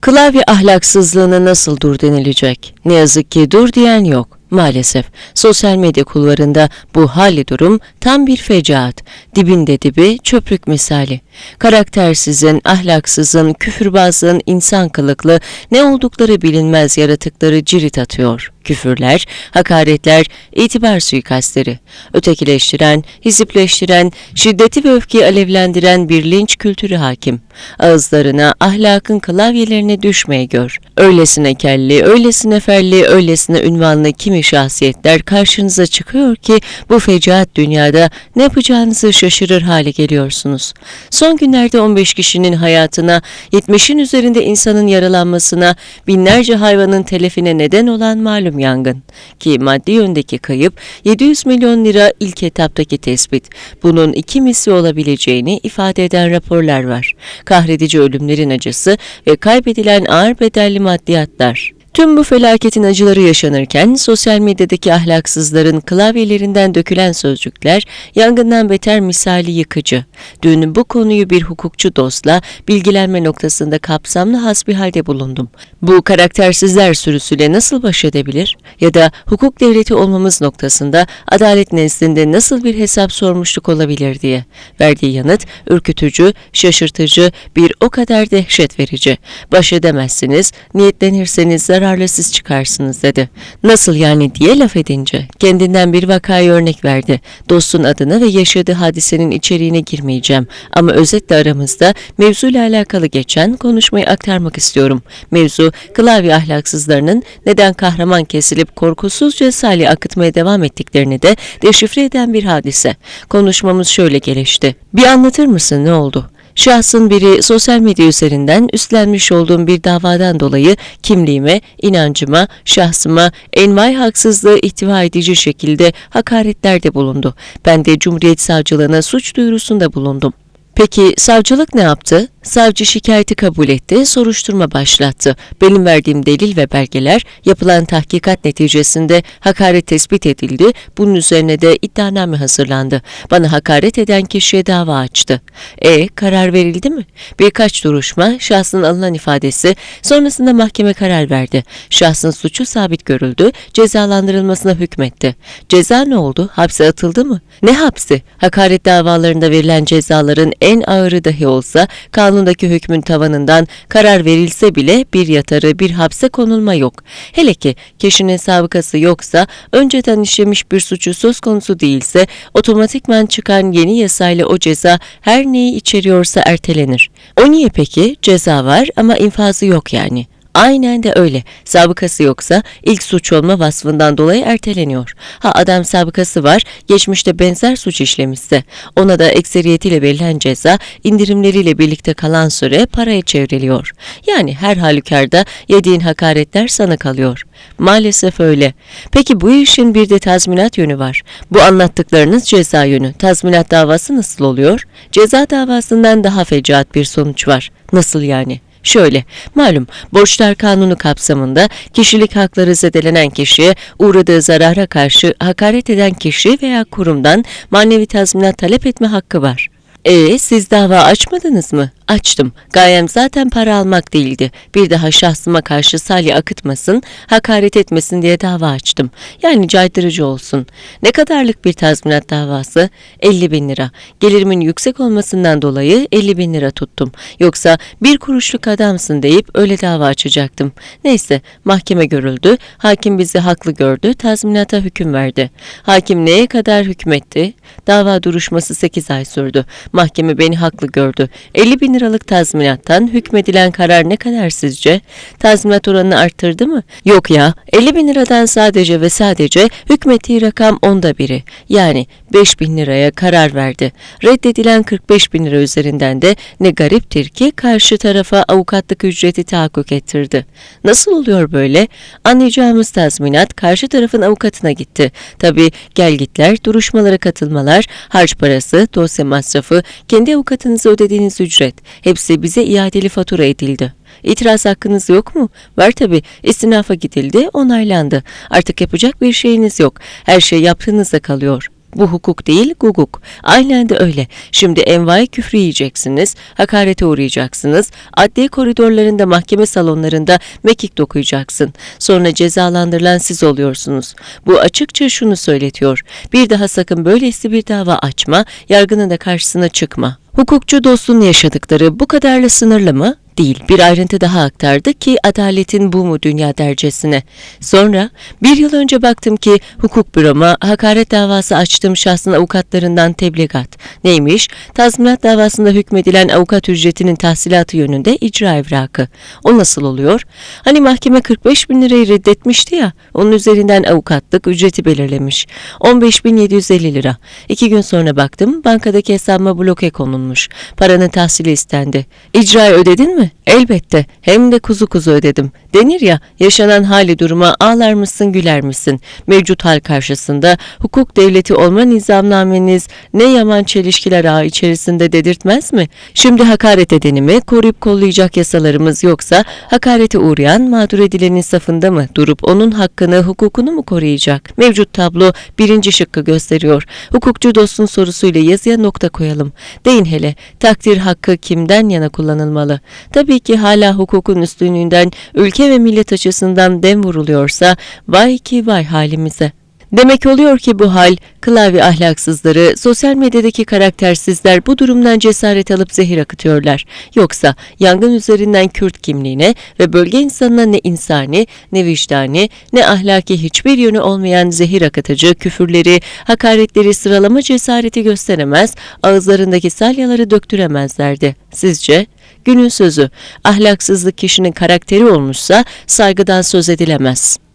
Klavye ahlaksızlığına nasıl dur denilecek? Ne yazık ki dur diyen yok. Maalesef sosyal medya kulvarında bu hali durum tam bir fecaat. Dibinde dibi çöplük misali. Karaktersizin, ahlaksızın, küfürbazlığın insan kılıklı ne oldukları bilinmez yaratıkları cirit atıyor. Küfürler, hakaretler, itibar suikastleri. Ötekileştiren, hizipleştiren, şiddeti ve öfkeyi alevlendiren bir linç kültürü hakim. Ağızlarına, ahlakın klavyelerine düşmeye gör. Öylesine kelli, öylesine ferli, öylesine ünvanlı kimi şahsiyetler karşınıza çıkıyor ki bu fecaat dünyada ne yapacağınızı şaşırır hale geliyorsunuz. Son günlerde 15 kişinin hayatına, 70'in üzerinde insanın yaralanmasına, binlerce hayvanın telefine neden olan malum yangın. Ki maddi yöndeki kayıp 700 milyon lira ilk etaptaki tespit. Bunun iki misli olabileceğini ifade eden raporlar var. Kahredici ölümlerin acısı ve kaybedilen ağır bedelli maddiyatlar. Tüm bu felaketin acıları yaşanırken sosyal medyadaki ahlaksızların klavyelerinden dökülen sözcükler yangından beter misali yıkıcı. Dün bu konuyu bir hukukçu dostla bilgilenme noktasında kapsamlı hasbihalde bulundum. Bu karaktersizler sürüsüyle nasıl baş edebilir? Ya da hukuk devleti olmamız noktasında adalet nezdinde nasıl bir hesap sormuşluk olabilir diye. Verdiği yanıt ürkütücü, şaşırtıcı, bir o kadar dehşet verici. Baş edemezsiniz, niyetlenirseniz zararlı çıkarsınız dedi. Nasıl yani diye laf edince kendinden bir vakayı örnek verdi. Dostun adını ve yaşadığı hadisenin içeriğine girmeyeceğim ama özetle aramızda mevzuyla alakalı geçen konuşmayı aktarmak istiyorum. Mevzu klavye ahlaksızlarının neden kahraman kesilip korkusuzca salih akıtmaya devam ettiklerini de deşifre eden bir hadise. Konuşmamız şöyle gelişti. Bir anlatır mısın ne oldu? Şahsın biri sosyal medya üzerinden üstlenmiş olduğum bir davadan dolayı kimliğime, inancıma, şahsıma envai haksızlığı ihtiva edici şekilde hakaretlerde bulundu. Ben de Cumhuriyet Savcılığına suç duyurusunda bulundum. Peki savcılık ne yaptı? Savcı şikayeti kabul etti, soruşturma başlattı. Benim verdiğim delil ve belgeler yapılan tahkikat neticesinde hakaret tespit edildi. Bunun üzerine de iddianame hazırlandı. Bana hakaret eden kişiye dava açtı. E karar verildi mi? Birkaç duruşma, şahsın alınan ifadesi, sonrasında mahkeme karar verdi. Şahsın suçu sabit görüldü, cezalandırılmasına hükmetti. Ceza ne oldu? Hapse atıldı mı? Ne hapsi? Hakaret davalarında verilen cezaların en ağırı dahi olsa kanundaki hükmün tavanından karar verilse bile bir yatarı bir hapse konulma yok. Hele ki kişinin sabıkası yoksa önceden işlemiş bir suçu söz konusu değilse otomatikman çıkan yeni yasayla o ceza her neyi içeriyorsa ertelenir. O niye peki? Ceza var ama infazı yok yani. Aynen de öyle. Sabıkası yoksa ilk suç olma vasfından dolayı erteleniyor. Ha adam sabıkası var, geçmişte benzer suç işlemişse ona da ekseriyetiyle verilen ceza indirimleriyle birlikte kalan süre paraya çevriliyor. Yani her halükarda yediğin hakaretler sana kalıyor. Maalesef öyle. Peki bu işin bir de tazminat yönü var. Bu anlattıklarınız ceza yönü. Tazminat davası nasıl oluyor? Ceza davasından daha fecaat bir sonuç var. Nasıl yani? Şöyle, malum borçlar kanunu kapsamında kişilik hakları zedelenen kişiye uğradığı zarara karşı hakaret eden kişi veya kurumdan manevi tazminat talep etme hakkı var. E siz dava açmadınız mı? Açtım. Gayem zaten para almak değildi. Bir daha şahsıma karşı salya akıtmasın, hakaret etmesin diye dava açtım. Yani caydırıcı olsun. Ne kadarlık bir tazminat davası? 50 bin lira. Gelirimin yüksek olmasından dolayı 50 bin lira tuttum. Yoksa bir kuruşluk adamsın deyip öyle dava açacaktım. Neyse mahkeme görüldü. Hakim bizi haklı gördü. Tazminata hüküm verdi. Hakim neye kadar hükmetti? Dava duruşması 8 ay sürdü. Mahkeme beni haklı gördü. 50 bin liralık tazminattan hükmedilen karar ne kadar sizce? Tazminat oranını arttırdı mı? Yok ya 50 bin liradan sadece ve sadece hükmettiği rakam onda biri. Yani 5 bin liraya karar verdi. Reddedilen 45 bin lira üzerinden de ne gariptir ki karşı tarafa avukatlık ücreti tahakkuk ettirdi. Nasıl oluyor böyle? Anlayacağımız tazminat karşı tarafın avukatına gitti. Tabi gelgitler, duruşmalara katılmalar, harç parası, dosya masrafı, kendi avukatınıza ödediğiniz ücret hepsi bize iadeli fatura edildi. İtiraz hakkınız yok mu? Var tabi. İstinafa gidildi, onaylandı. Artık yapacak bir şeyiniz yok. Her şey yaptığınızda kalıyor. Bu hukuk değil, guguk. Aynen de öyle. Şimdi envai küfrü yiyeceksiniz, hakarete uğrayacaksınız, adliye koridorlarında, mahkeme salonlarında mekik dokuyacaksın. Sonra cezalandırılan siz oluyorsunuz. Bu açıkça şunu söyletiyor. Bir daha sakın böylesi bir dava açma, yargının da karşısına çıkma. Hukukçu dostun yaşadıkları bu kadarla sınırlı mı? Değil. Bir ayrıntı daha aktardı ki adaletin bu mu dünya dercesine. Sonra bir yıl önce baktım ki hukuk büroma hakaret davası açtığım şahsın avukatlarından tebligat. Neymiş? Tazminat davasında hükmedilen avukat ücretinin tahsilatı yönünde icra evrakı. O nasıl oluyor? Hani mahkeme 45 bin lirayı reddetmişti ya, onun üzerinden avukatlık ücreti belirlemiş. 15.750 lira. İki gün sonra baktım, bankadaki hesabıma bloke konulmuş. Paranın tahsili istendi. İcrayı ödedin mi? Elbette. Hem de kuzu kuzu ödedim. Denir ya, yaşanan hali duruma ağlar mısın güler misin? Mevcut hal karşısında hukuk devleti olma nizamnameniz ne yaman çelişkiler ağı içerisinde dedirtmez mi? Şimdi hakaret edeni mi koruyup kollayacak yasalarımız yoksa hakarete uğrayan mağdur edilenin safında mı durup onun hakkını hukukunu mu koruyacak? Mevcut tablo birinci şıkkı gösteriyor. Hukukçu dostun sorusuyla yazıya nokta koyalım. Deyin hele takdir hakkı kimden yana kullanılmalı? Tabii ki hala hukukun üstünlüğünden ülke ve millet açısından dem vuruluyorsa vay ki vay halimize. Demek oluyor ki bu hal, klavye ahlaksızları, sosyal medyadaki karaktersizler bu durumdan cesaret alıp zehir akıtıyorlar. Yoksa yangın üzerinden Kürt kimliğine ve bölge insanına ne insani, ne vicdani, ne ahlaki hiçbir yönü olmayan zehir akıtıcı küfürleri, hakaretleri sıralama cesareti gösteremez, ağızlarındaki salyaları döktüremezlerdi. Sizce? Günün sözü, ahlaksızlık kişinin karakteri olmuşsa saygıdan söz edilemez.''